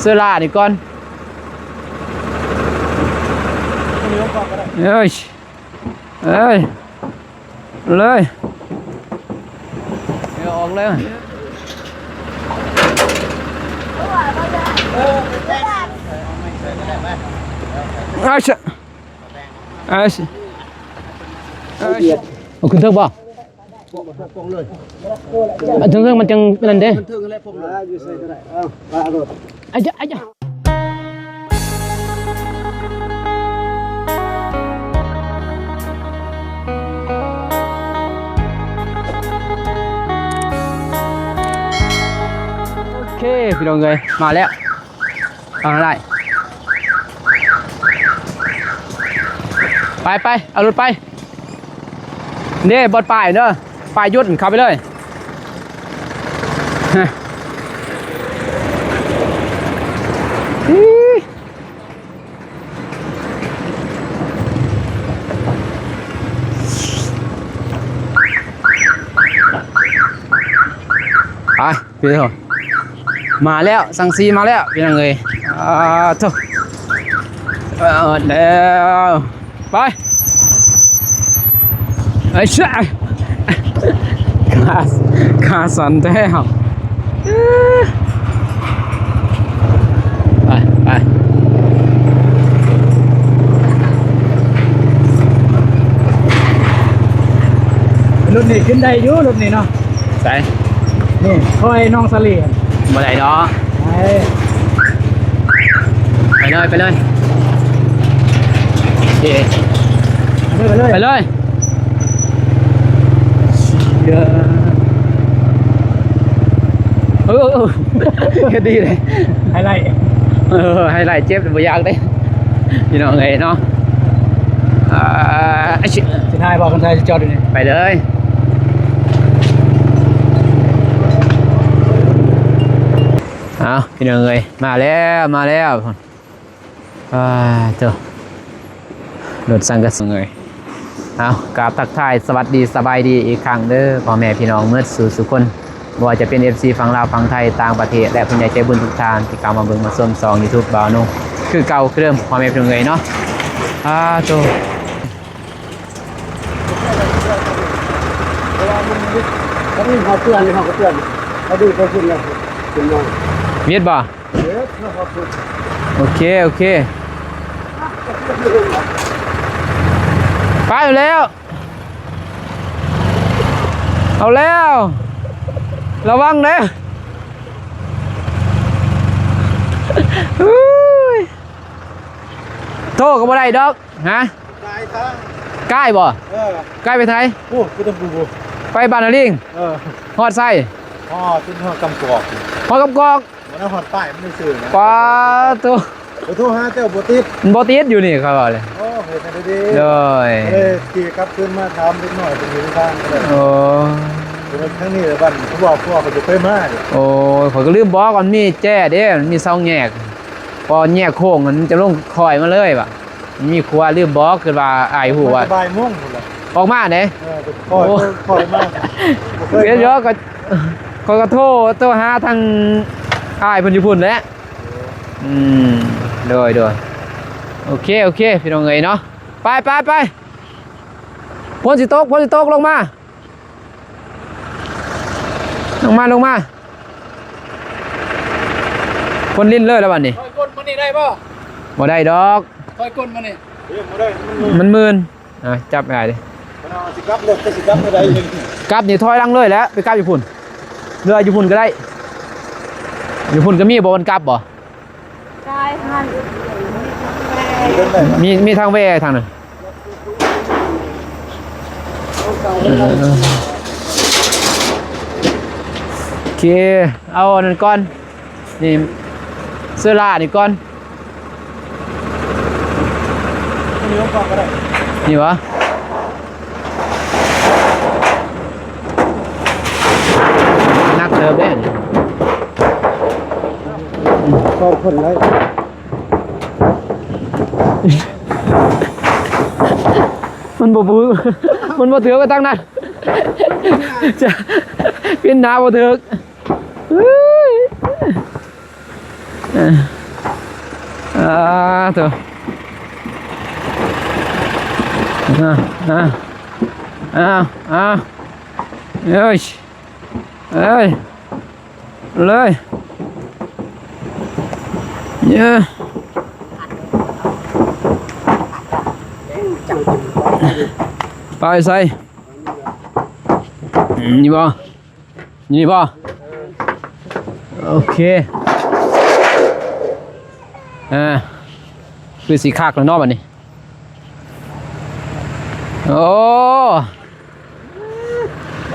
เสื้อลานี่ก่อนคนนี้ก็ก็ได้เอ้ยเอ้ยเลยเดี๋ยว ออกเลยะอ้ยมันถึงเทิงมันจังนั่นเด้ถึงได้เอ้ามาเอาอาจ้ะโอเค พี่น้องเลยมาแล้วเอาอะไรไปไปเอารถไปนี่บดป้ายเนอะป้ายยุดเข้าไปเลย ไปพี่เถอะมาแล้วสังซีมาแล้วพี่น้องเอ้ยอ่าเถอะเออแล้วไปไอ้ช่าขาขาสั่นแท้วไปไปรุ่นนี้ขึ้นได้อยู่รุ่นนี้เนาะใส่ นี่คอยน้องสลีนมาไหนเนาะไปไปเลยไปเลยโอเคไปเลยไปเลยเดี๋ยวเออเออเฮ็ดดีเลย ไฮไลท์เออให้ไล่เจ็บบ่อยากเด้พี่น้องเอ้ยเนาะอ่าอิชิสิทายบอกคนไทยจะจอดอยู่นี่ ไปเลย เอาพี่น้องเอ้ยมาแล้วมาแล้วอ่าเจ้ารถสังกัดสงเอ้ยเอากราบทักทายสวัสดีสบายดีอีกครั้งเด้อพ่อแม่พี่น้องเมื่อสู่สุคนบ่ว่าจะเป็น FC ฝั่งลาวฝั่งไทยต่างประเทศ และผู้ใหญ่ใจบุญทุกทานที่เข้ามาเบิ่งมาชมซอง YouTube บ่าวนุ่งคือเก่าเครื่อเดิมพ่อแม่พี่น้องเอ้ยเนาะอ่าโตเขาเขาเตือนเขาก็เตือนเขาดูเขาขึ้นแล้วขึ้นน้อง เมียดบ่เด็กเขาขึ้นโอเค โอเคไปอยู่แล้ว เอาแล้ว ระวังนะอุ้ยโทษก็บ่ได้ดอก ฮะตายทางใกล้บ่เออใกล้ไปไทยโอ้กูต้องบูบูไปบานนาลิงเออฮอดไส้พ่อขึ้นห้องกำกอกฮอดกับกอก มันเอาหอดป้ายมันไม่ซื้อนะปลาตัวไปโทรหาเจ้าบัวติดมันบ่ติดอยู่นี่เขาบอกเลยโอ้เห็นอะไรดีโดยเอ้ยขี่กลับขึ้นมาถามเล็กหน่อยเป็นอยู่ทางก็ได้โอ้เป็นครั้งนี้เลยบ้านเขาบอกพ่อเขาจะเคยมาดิโอ้ยข่อยก็ลืมบอกมันมีแจ้เด้มันมีเสาแยกพอแยกโค้งมันจะลงคอยมาเลยว่ะมันมีครัวลืมบอกคือว่าอายหูว่าสบายม่วงหมดเลยออกมาเด้เออคอยคอยมากเดี๋ยวเดี๋ยวก็ข่อยก็โทรโทรหาทาง อายเพิ่นอยู่พุ่นแหล้วอืมโดยโดยโอเคโอเคพี่น้องเอ้ยเนาะไปไปไปพ้นสิตกพ้นสิตกลงมา ลงมาลงมาคนลิ้นเลยแล้วบัดนี้คอยก้นมานี่ได้ป่ะบ่ได้ดอก คอยก้นมานี่เรียกมาได้มันมันมืนอะจับไม่ได้ดิมันเอาสิกับเลิกก็สิกับไม่ได้ยังกลับนี่ถอยหลังเลยแหล้วไปกลับอยู่พุ่นเรืออยู่พุ่นก็ได้ อยู่พุ่นก็มีบ่มันกลับบ่ใช่ค่ะเดินได้มีมีทางเวทางนั้นโอเค เอาอันนั้นก่อน นี่เสื้อลานี่ก่อนมันยกก่อนก็ได้นี่วะนักเติมเด้น สองคนเลยมันบ่บูมันบ่ถือไปตั้งนั้นจะพินนาบ่ถือเฮ้ยเอออ่าตัวอ่าอ่าวอ่าอ่าเอ้ยเอ้ยเลย เยอะจังจิ๋วไปใส่อืมนี่บ่นี่บ่โอเคอ่าคือสีคากแล้วเนอกบัดนี้ โอ้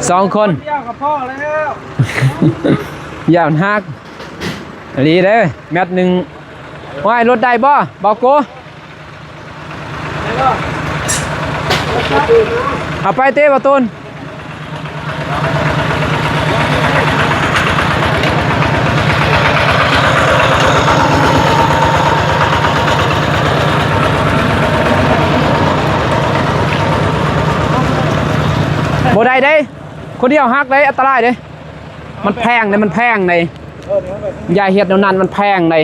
สองคนเที่ยวกับพ่อแล้วยาวหักอันนี้เด้อแมตรหนึ่ง ว่ายรถได้บ่บอกกูเอาไปเต้ประตูนบได้เด้ คนเดียวหักได้อันตรายเด้ มันแพงเลยมันแพงเลยยาเห็ดแนวนั้นมันแพงเลย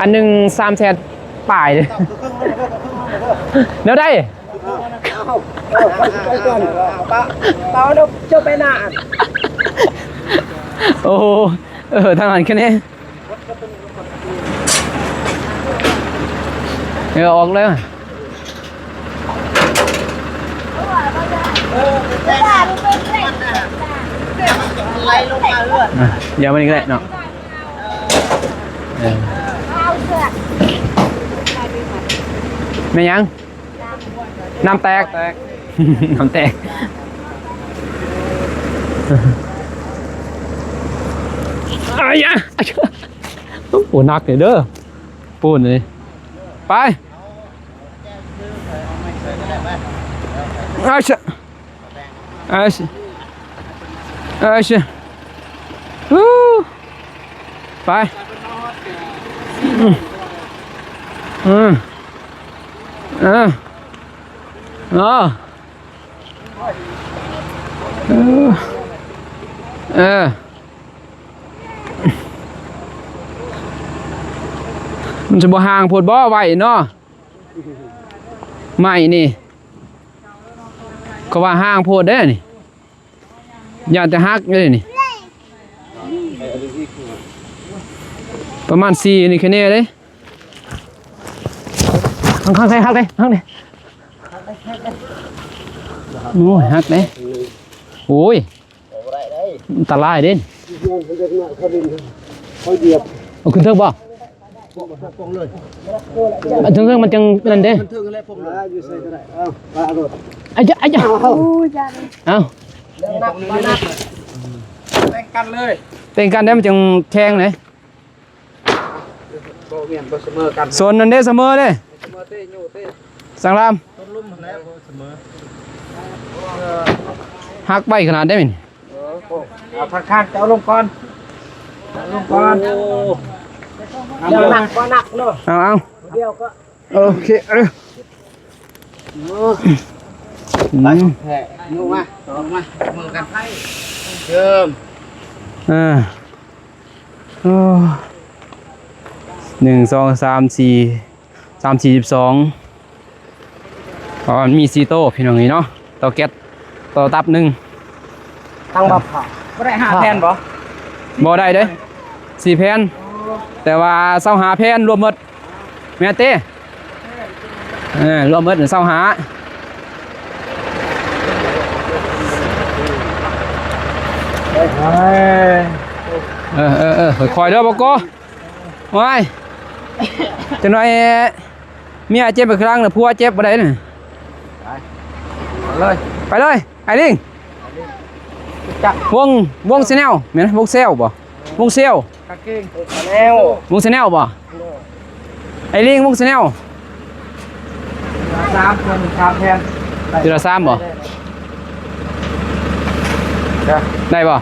อันหนึ่งสามแสนป่ายเลยเดี๋ยวได้ไปก่อนป้าป้าเดี๋ยวเจ้าไปหน้าโอ้โหเออทางนั้นแค่นี้เออออกเลยอะเดี๋ยวมันอีกแล้วเนาะ เออไม่ยังน้ำแตก น้ำแตกอายะโอ้โหหนักเลยเด้อปูนเลยไปอาชะอาชะอาชะฮู้ไป อืมอืมเออเออเออเออมันจะบ่ห่างโพดบ่ไหวเนาะไม่นี่ ก็ว่าห่างโพดได้อนี่อย่าแต่ฮักเลยนี่ ประมาณสี่นี่แค่นี้เลยข้างข้างใครฮักเลยฮักเลยโอ้ยฮักเลยโอ้ยอันตรายเด่นโยนเขาจะหน้าเขาดินเขาเหยียบเอาขึ้นเทิงบ่ปงเลยอันเทิงๆมันจังนั่นเด้มันถึงอะไรปงเลยอยู่ใส่ก็ได้เอ้าปลารถอ้ยะอ้ยะเอาเอานักมานักแต่งกันเลยเต้นกันได้มันจังแทงเลยโบเมียนโบเสมอกันโซนนั้นได้เสมอเลยเสมอเต้ยูเต้สังรามต้นลุ่มแล้วเสมอหักใบขนาดได้ไหมนี่เอาทางข้างเจ้าลงก่อนเจ้าลงก่อนเดี๋ยวหนักก็หนักเนาะเอาเอาเดี๋ยวก็โอเคเอออืมแผ่นุ่มมาต่อมามือกันให้เชิมอ่าโอ้ หนึ่งสองสามสี่สามสี่สิบสองอ๋อมันมีซีโต้พี่น้องนี่เนาะเต่อแก๊สเต่อตับหนึ่งทางบับผ่าก็ได้ห้าแผ่นบ่บ่ได้เด้สี่แผ่นแต่ว่าเศร้าหาแผ่นรวมหมดแม่เต้เออรวมหมดเศร้าหาเฮ้ยเออเออเออคอยๆเด้อบอกโก้ว้าย จะหน่อยเมียเจ็บไปครั้งน่ะผัวเจ็บบ่ได้น่ะเลยไปเลยไอ้ลิงจับวงวงเซนลแม่นวงเซลบ่วงเซลกางเกงแล้ววงเซนลบ่ไอ้ลิงวงเซนลสามคนสามแผ่นเดือนละสามบ่ได้บ่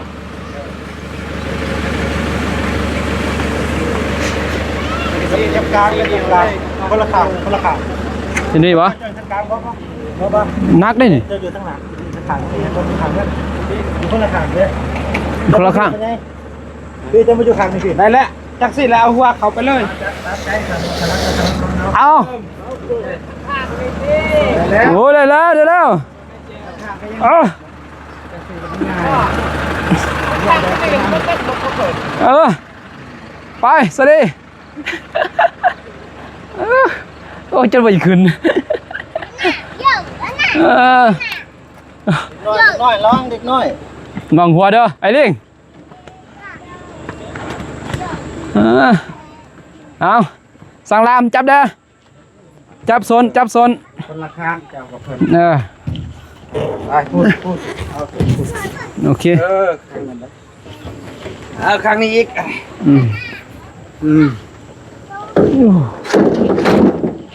สี่จับกลางกันอีกลางคนละขางคนละขางเห็นดีบ่เจอจับกลางบ่บ่บ่นักได้นี่เจออยู่ทั้งหลังจับขางนี่คนละขางกันคนละขางเลยคนละข้างเป็นไงพี่จะมาอยู่ข้างนี้พี่ได้แล้วจักสิแล้วเอาหัวเขาไปเลย เอาแล้วโอ้ยได้แล้วได้แล้วเอาเออไปสวัสดีเออ โอ้จะไปขึ้นเออน้อยน้อยร้องเด็กน้อยงองหัวเด้อไอ้ลิงเออเอาสั่งลามจับเด้อจับโซนจับโซนคนละข้างจ้ากับเพิ่นเออไปพูดพูดโอเคเออข้างนั้งนี้อีกอืมอืม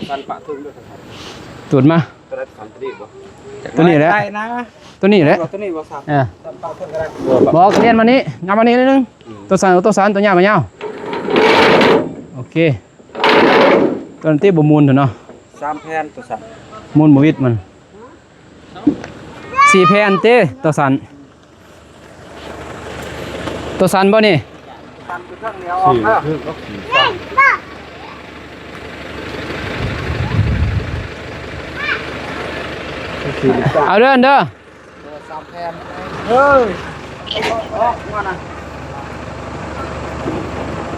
สันปะทุ่มด้วยครับตูดมาตัวนั้นสันตรีบ่ตัวนี้แหละ ได้นะตัวนี้แหละตัวนี้บ่สับเออสันปะทุ่มก็ได้บอกเรียนมานี้งานมานี้นิดนึง ตัวสันตัวสันตัวยาวมายาวโอเค ตัวนี้ตีบมูลเถอะเนาะสามแผ่นตัวสันมูลบวิดมันสี่แผ่นเต้ตัวสันตัวสันบ่นี่สันตัวข้างเดียวออก แล้วเอาเด้อเด้อสามแผ่นเฮ้ยมานะ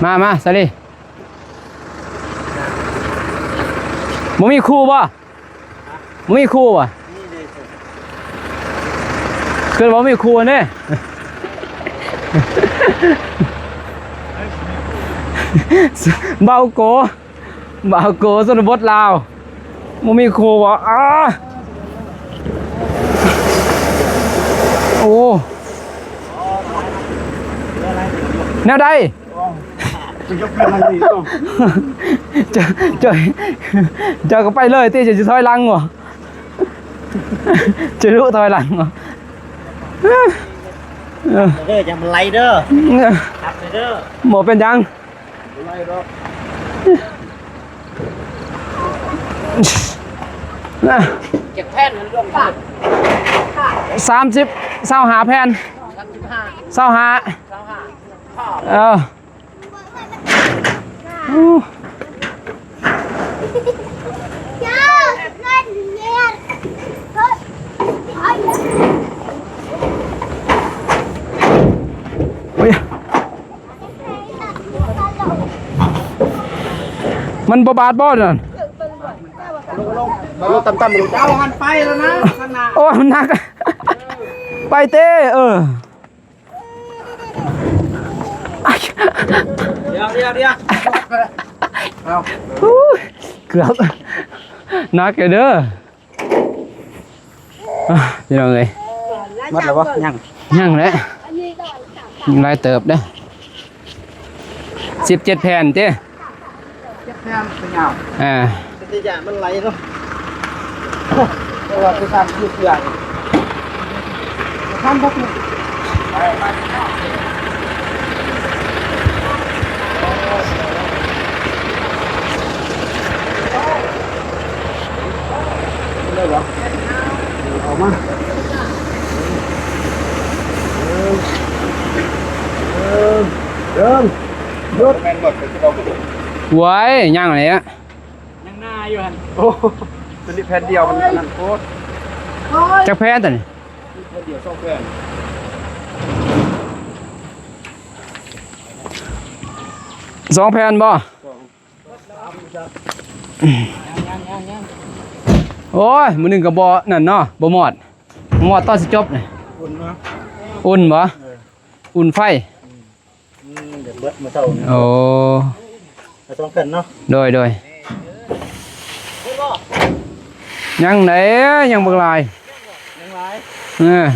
มามาสวัสดีมึงมีครูป่ะมึงมีครูป่ะนี่ดิคือว่ามีครูเนี่ยเบาโกเบาโกสนบทลาวมึงมีครูป่ะอ้าโอ้ แนวใดจะยกขึ้นมาดีต้องจะจะจะก็ไปเลยตีจะจะถอยหลังวะจะรู้ถอยหลังวะเออเด้ออย่ามันไล่เด้อครับเด้อหมอเป็นยังไล่เด้อนะเก็บแผ่นมันร่วงกันสามสิบเศร้าหาแผ่นเศร้าหาเอออู้เฮ้ยมันบบาดบอดน่ะมาลงต่ำๆลงเจ้าหันไปแล้วนะขนาดโอ้ยมันหนัก ไปเต้เออ เดี๋ยวเดี๋ยวเดี๋ยวเอาอู้ยเกือบหนักเลยเด้ออะพี่น้องเอ้ยมัดแล้ววะยังยังแหละยังไรเติบเด้อสิบเจ็ดแผ่นเต้เก็บแผ่นเป็นยาวอ่าเป็นตัวอย่างมันไหลเนาะเพราะว่าคือทำยืดเยื้อทำพวกนี้ไปไปเลยวะออกมาเดินหยุดแมนหมดเป็นที่เราไปดู ไว้ยังอะไรอะยังหน้าอยู่หันโอ้ตัวนี้แผ่นเดียวมันนั่นโคตรจักแผ่นตัวนี้แผ่นเดียวสองแผ่นสองแผ่นบ่โอ้ยมือหนึ่งกับบ่นั่นเนาะบ่หมอดบ่หมอดตอนสิจบนี่คุณเนาะอุ่นบ่อุ่นไฟอืมเดี๋ยวเบิดมาเท่านี้โอ้ มาสองแผ่นเนาะโดยโดยยังไหนยังบักลายยังไรเออ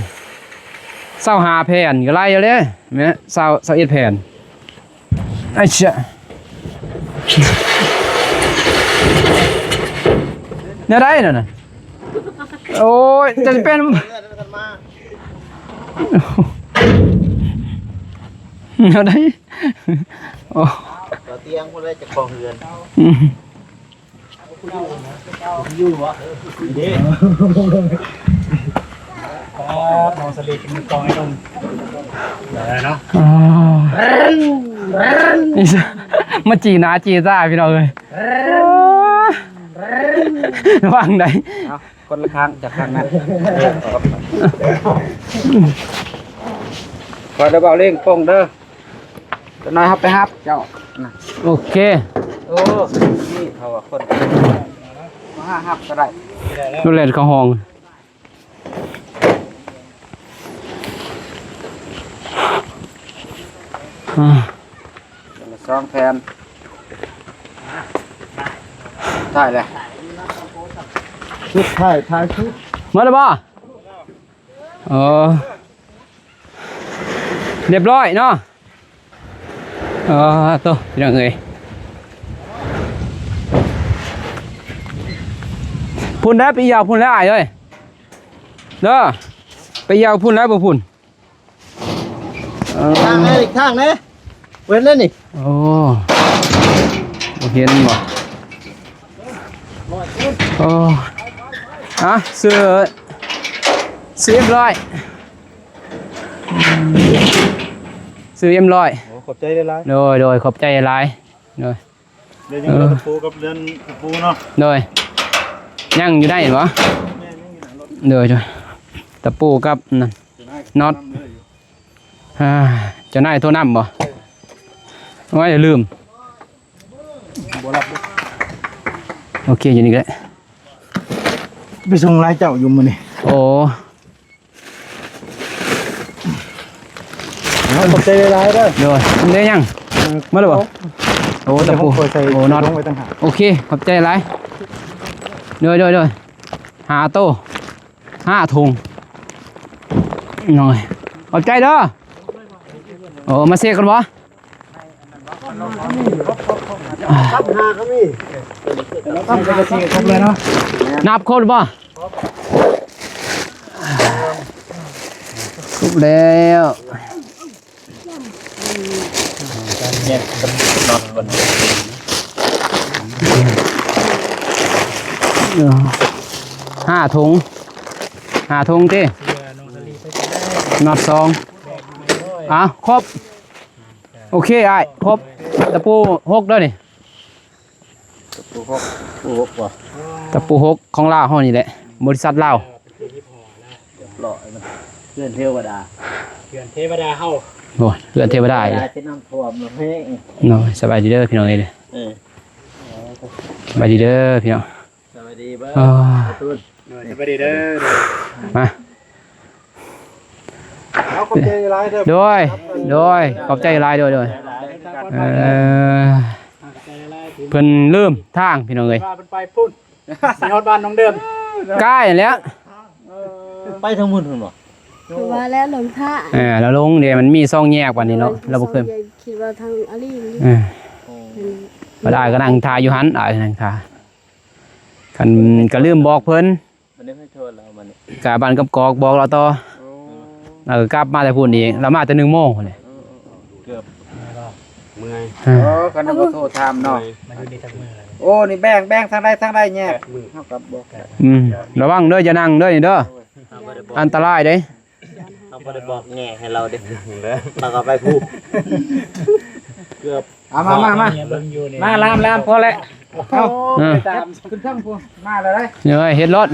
เศร้าหาแผ่นก็ไล่อยู่เลยแม่เศร้าเศร้าเอ็ดแผ่นไอ้เชี่ยเนี่ยได้น่ะน่ะโอ้ยจะเป็นเลือดกันมาเนี่ยได้โอ้ ต่อเตียงคนเลยจะคลองเรือนยู่วะเด้น้องสลีกินกองไอ้นมได้เนาะนี่สิมาจีนาจีซ่าพี่น้องเลยว่างไหนคนละครั้งจากครั้งนั้นคอยได้เบาเร่งโป่งเด้อ จะน้อยครับไปครับ เจ้าน่ะโอเค โอ้นี่เขาว่าคนมาห้าครับก็ได้ดูเลนเขาห้อง อ่าคนละสองแผ่นได้เลยชุดถ่ายถ่ายชุดมาแล้วป่ะเออเรียบร้อยเนาะ เออตัวพี่น้องเอ้ยพุ่นแล้วไปยาวพุ่นแล้วอายเลยเด้อไปยาวพุ่นแล้วบ่พุ่นเออข้างนี้อีกข้างนี้เว้นเลยนี่โอ้บ่เห็นบ่โอ้อะเสื้อเสื้อเอ็มร้อยอืมเสื้อเอ็มร้อยโอ้ ขอบใจได้หลายโดยโดยขอบใจหลายโดยเดี๋ยวยังเหลือตะปูกับเรือนตะปูเนาะโดยยังอยู่ได้เห็นบ่โดยโดยตะปูกับนั่นน็อตอ่าเจะนายโทรนำบ่ไว้อย่าลืม บ่รับโอเคอยู่นี่ก็ได้ไปส่งรายเจ้าอยู่มื้อนี้โอ้ ขอบใจได้หลายเด้อโดยได้ยังมาแล้วบ่โอ้ตะปูเดี๋ยวผมใส่โอ้น็อตลงไว้ต่างหากโอเคขอบใจหลายโดยโดยโดยหาโต้ห้าถุงหน่อยขอบใจเด้อโอ้มาเสกกันบ่ครับหาก็มีแล้วก็จะสิครบเลยเนาะนับคนบ่ครบแล้ว เออห้าถุงห้าถุงตีนับสองอะครบ โอเคไอ้ายครบตะปูหกด้วยนี่ปูหกปูหกว่ะตะปูหกของลาวเฮานี่แหละ บริษัทลาว หล่อมันเพื่อนเทวดาเพื่อนเทวดาเฮา โอ้ยเรือเทวดาอีกเวเลลายที่น้ำท่วมเนาะเฮ้ยน้อยสบายดีเด้อพี่น้องเอ้ยเด้อเออสบายดีเด้อพี่น้องสวัสดีเบ้ออ้าตุ้นสวัสดีเด้อมาเอาขอบใจได้หลายเด้อโดยโดยขอบใจหลายโดยโดยเอ่อเพิ่นลืมทางพี่น้องเอ้ยว่าเป็นไปพุ่นสิฮอดบ้านน้องเดิมใกล้แล้ว ไปทั้งหมดคุณบ่ คือว่าแล้วหลงท่าเออแล้วลงเดี๋ยวมันมีซองแยกกว่านี้เนาะเราบ่เคยคิดว่าทางอาลีนี่เออบ่ได้ก็นั่งทาอยู่หันอ่านั่งทาคันก็ลืมบอกเพิ่นมันได้ไม่โทษเรามันนี่กาบ้านกับกอกบอกเราต่อแล้วก็กลับมาแต่พุ่นอีกเรามาแต่1โมงพุ่นเลยเมื่อยอ่าโอ้กันบ่โทษถามเนาะมาอยู่นี่ทั้งมื้อเลยโอ้นี่แบ่งแบ่งทางใดทางใดแยกเท่ากับบอกอืมระวังเด้ออย่านั่งเด้อนี่เด้ออันตรายเด้ เขาไม่ได้บอกแง่ให้เราเด็กเราก็ไปพูดเกือบเอามามามาเบิ่งอยู่นี่มาลามลามพอแล้วเอาอ่าตามขึ้นทั้งพวกมาเลยได้เดี๋ยวให้เฮ็ดรถ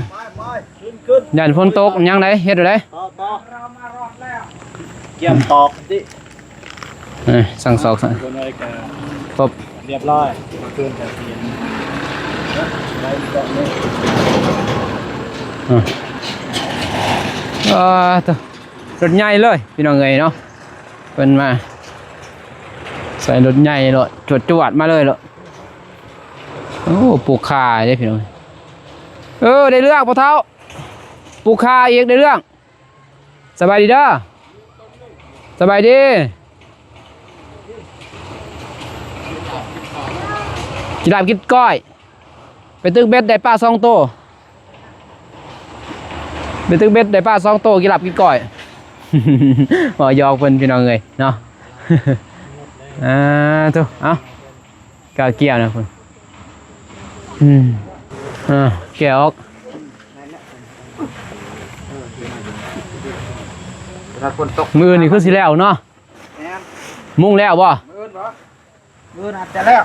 ยันฝนตกยังไดเฮ็ดได้ต่อต่อเกี่ยมตอกดิเอ้ยสั่งสอกสั่งคนไว้กันครบเรียบร้อยมาคืนแต่เย็นเอ่อตัว รถใหญ่เลยพี่น้องเอ้ยเนาะเพิ่นมา ใส่รถใหญ่เลยจวดจวดมาเลยเลยโอ้ปลูกขาเด้พี่น้องเออได้เรื่องพ่อเท้าปลูกขาเอีกได้เรื่อง สบายดีเด้อสบายดีกินลาบกินก้อย ไปตึกเบ็ดได้ปลาสองโตไปตึกเบ็ดได้ปลาสองโตกินลาบกินก้อย บ่ยอกเพิ่นพี่น้องเอ้ยเนาะอ่าตัวเอากาเกี่ยวนะเพิ่นอืมอ่าเกี่ยวออกถ้าคนตกมือนี่คือสิแล้วเนาะแม่นมุ่งแล้วบ่มือนบ่มือนอาจจะแล้ว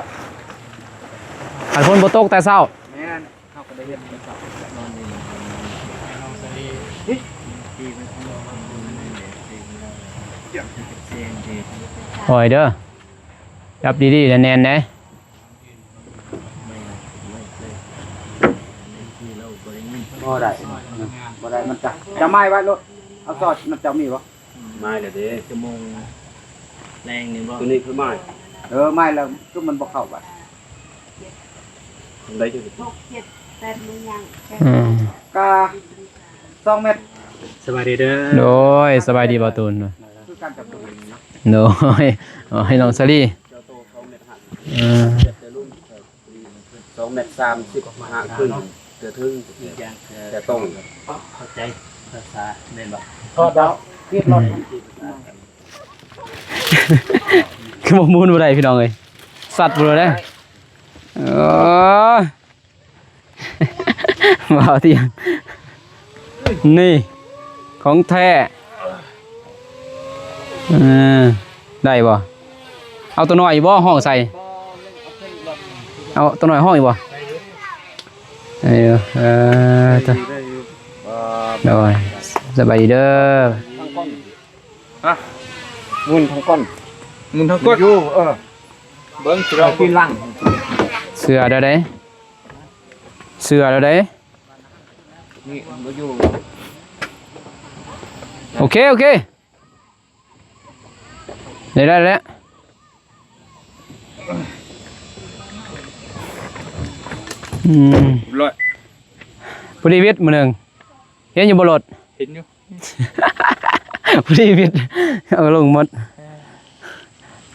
อันฝนบ่ตกแต่เช้าแม่นเขาก็ได้เห็นเป็นสับ โอ้ยเด้อจับดีๆแน่นๆเด้บ่ได้บ่ได้มันจะจะไม้ไว้รถเอาซอสมันจะมีบ่มาเดี๋ยวเด้ชั่วโมงแรงนี่บ่ตัวนี้คือไม้เออไม้แล้วคือมันบ่เข้าไปได้จังหกเจ็ดแปดมึงยังอืมกา2เมตรสบายดีเด้อโดยสบายดีบ่ตูนคือการจับตัวเองเนาะ โดยเอาให้น้องซารีเออสองเมตรสามสิบห้าครึ่งเกือถึงอีกอย่างคือแต่ต้องเข้าใจภาษาแม่นบ่ทอดดาวเกียดรถคือบ่มูนบ่ได้พี่น้องเอ้ยสัตว์บ่ได้เออว้าวเตียงนี่ของแท้เออได้บ่เอาตัวน้อยอีกบ่ห้องใส่เอาตัวน้อยห้องอีกบ่เออเออจ้ะโดยสบายดีเด้อมุนทั้งก้นมุนทั้งกดอยู่เออเบิ้งสิเราเรากินลังเสือเด้อเด้เสือเด้อเด้นี่บ่อยู่โอเคโอเค ได้ได้แล้วอืมร้อยพอดีวิทย์มือหนึ่งเห็นอยู่บนรถเห็นอยู่พอดีวิทย์เอาลงหมด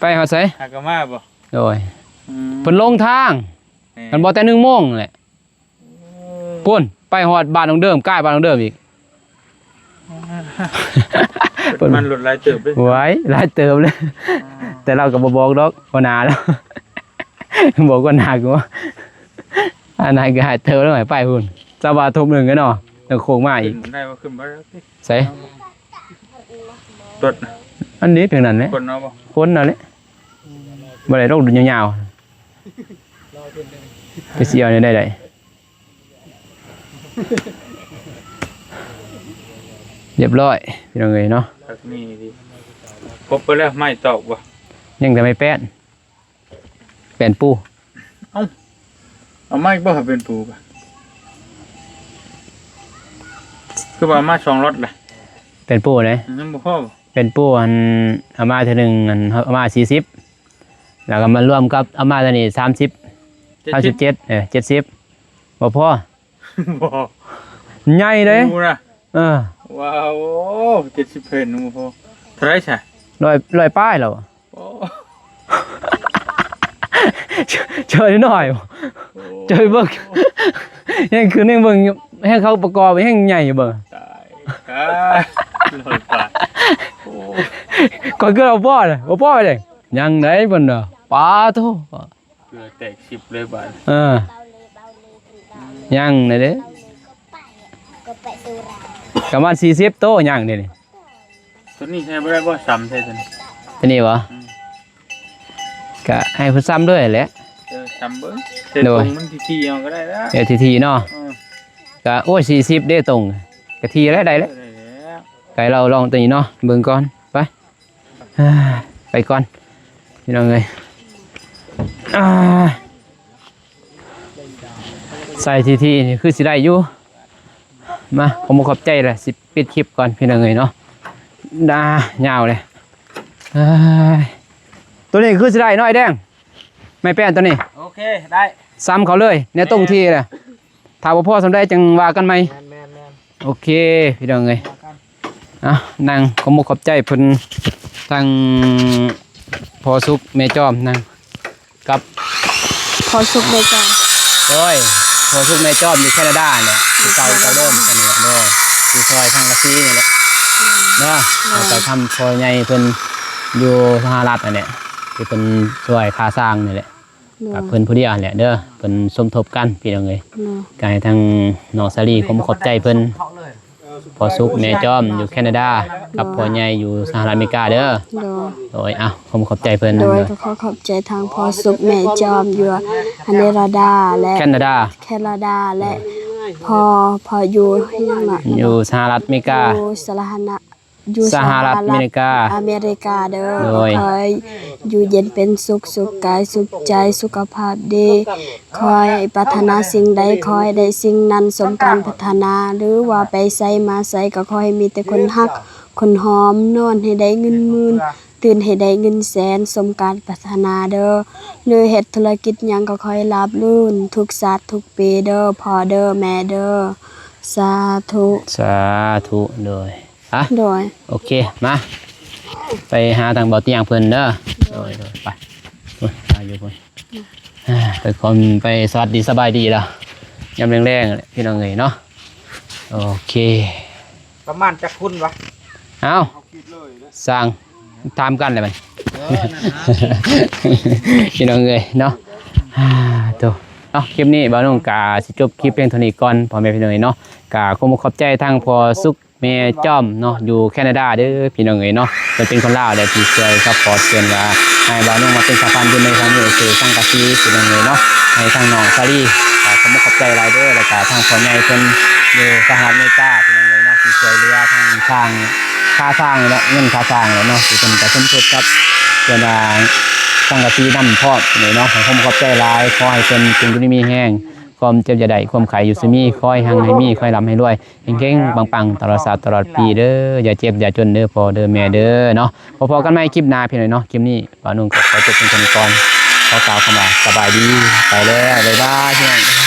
ไปหาใส่หากะมาบ่โดยเพิ่นลงทางกันบ่แต่หนึ่งโมงนั่นแหละพุ่นไปหอดบ้านของเดิมใกล้บ้านของเดิมอีก เพิ่นมันหลุดลายเติบด้วยไว้หลายเติมเลย แต่เราก็บบอกดอกว่านาแล้ว บอกว่านากูว่าอันนายก็หายเติมแล้วไหมไปพุ่นสบาทบหนึ่งกันเนาะแล้วโค้งมาอีกขึ้นได้ว่าขึ้นบ่ได้ใส่รถอันนี้เพียงนั้นแหละคนเอาบ่คนนั่นแหละบ่ได้รกดุนยาวๆไปเสียวนี่ได้ได เรียบร้อยพี่น้องเอ้ยเนาะทักนี่ดิครบไปแล้วไม่ตอกบ่ยังแต่ไม่แป้นแป้นปูเอาไม้บ่ให้เป็นปูบ่คือว่ามาสองรถแหละแป้นปูไหนยังบ่พอบ่เป็นปูอันอาม่าเท่านึงอันอาม่าสี่สิบแล้วก็มารวมกับอาม่าตัวนี้สามสิบสามสิบเจ็ดเออเจ็ดสิบบ่พอบ่ใหญ่เลยปูนะเออ ว้าวเจ็ดสิบเพนบ่พอเท่าไหรใช่ลอยลอยป้ายแล้วโอ้เจอนิดหน่อยบ่เจอเบิ่งยังคือยังเบิ่งให้เขาประกอบให้ใหญ่เบิ่งตายตายลอยไปก่อนก็เอาพ่อเลยบ่พ่อเลยยังได้เพิ่นเด้อป้าโตเกลือแตกสิบเลยบาดเออยังได้เด้ก็ ไปสุราประมาณ40โตยังเด้นี่ตัวนี้ใช้บ่ได้บ่ซ้ำใช่ตัวนี้อันนี้บ่ก็ให้เพิ่นซ้ำด้วยแหละเออซ้ำเบิ่งเสร็จโดตรยงมันที่ๆเอาก็ได้แล้วเดี๋ยวทีๆเนาะเออก็โอ้ยสี่สิบได้ตรงกะทีแล้วได้แล้วได้แล้วไก่เราลองตัวนี้เนาะเบิ่งก่อนไปอ่าไปก่อนพี่น้องเอ้ยอ่าใส่ทีทีนี่คือสิได้อยู่ มาผมบ่ขอบใจเลยสิปิดคลิปก่อนพี่น้องเอ้ยเนาะดายาวเลยอ้ายตัวนี้คือสิได้เนาะไอ้แดง ไม่แป้นตัวนี้ โอเค ได้ ซ้ำเขาเลยในตรงที่เลยถ้าว่าพ่อสำได้จังว่ากันไหมแม่นแม่นแม่นโอเค พี่น้องเอ้ยอะนางขอมกขอบใจเพิ่นทางพอสุกแม่จอมนางกับขอสุกเลยจ้ะโอ้ยพอสุกแม่จอมอยู่แคนาดาเนี่ย ที่เก่าเก่าเดิมกันเนี่ยเด้อที่ซอยทางกะซีนี่แหละเนาะแล้วก็ทำพอยใหญ่เพิ่นอยู่สหรัฐอันเนี้ยที่เพิ่นช่วยค่าสร้างนี่แหละกับเพิ่นผู้เดียวแหละเด้อเพิ่นสมทบกันพี่น้องเอ้ยกายทางนองสาลีผมขอบใจเพิ่นเลยพอสุกแม่จอมอยู่แคนาดา กับพอใหญ่อยู่สหรัฐอเมริกาเด้อโดยอะผมขอบใจเพิ่นโดยเด้อก็ขอขอบใจทางพอสุขแม่จอมอยู่ฮันเนราดาและแคนาดาแคนาดาและ พอพออยู่ให้ยังล่ะอยู่สหรัฐอเมริกา อยู่สหรัฐอยู่สหรัฐอเมริกา อเมริกาเด้อโดยคอยอยู่เย็นเป็นสุขสุขกายสุขใจสุขภาพดี คอยปรารถนาสิ่งใดคอยได้สิ่งนั้นสมการพัฒนาหรือว่าไปใส่มาใส่ก็คอยมีแต่คนฮัก คนหอมนอนให้ได้เงินหมื่น ตื่นให้ได้เงินแสนสมการพัฒนาเด้อหรือเฮ็ดธุรกิจหยังก็คอยราบรื่น ทุกศาสตร์ทุกปีเด้อพ่อเด้อแม่เด้อสาธุสาธุโดยอะโดยโอเค มา ไปหาทางเบาเตียงเพิ่นเด้อโดยโดยไปโอ้ยมาอยู่เพิ่นอ่าไปคนไปสวัสดีสบายดีแล้วยามแรงๆแหละพี่น้องเอ้ยเนาะโอเค ประมาณจักคุณวะเอาสร้าง ตามกันเลยมันพี่น้องเอ้ยเนาะอ่าตัวเนาะคลิปนี้บ่าวน้องกาสิจบคลิปเพียงเท่านี้ก่อนพ่อแม่พี่น้องเอ้ยเนาะกาคงขอบใจทางพอสุขแม่จ้อมเนาะอยู่แคนาดาเด้อพี่น้องเอ้ยเนาะเพิ่นเป็นคนลาวแต่ที่ช่วยซัพพอร์ตเพิ่นว่าให้บ่าวน้องมาเป็นสะพานบุญในครั้งนี้คือสร้างกะซีพี่น้องเอ้ยเนาะให้ทางน้องซารีกาขอขอบใจหลายเด้อแล้วก็ทางพ่อใหญ่เพิ่นอยู่สหรัฐอเมริกาพี่น้องเอ้ยเนาะที่ช่วยเหลือทางทาง ค่าสร้างแหละเงินค่าสร้างเลยเนาะที่เป็นกรสมทบกับเพื่อนว่าสังกะสีน้ำพอดนี่เนาะให้ผมขอบใจหลายขอให้เป็นจงดุนีมีแห้งความเจ็บจะได้ความไข่อยู่ซมีคอยหังให้มีคอยลำให้รวยเก่งๆปังๆตลอดศาสตร์ตลอดปีเด้ออย่าเจ็บอย่าจนเด้อพอเด้อแม่เด้อเนาะพอๆกันไหมคลิปหน้าพี่หน่อยเนาะคลิปนี้ป้านุ่งขอจบเป็นคนก่อนขอกล่าวคำว่าสบายดีไปแล้วบ๊ายบายพี่น้อง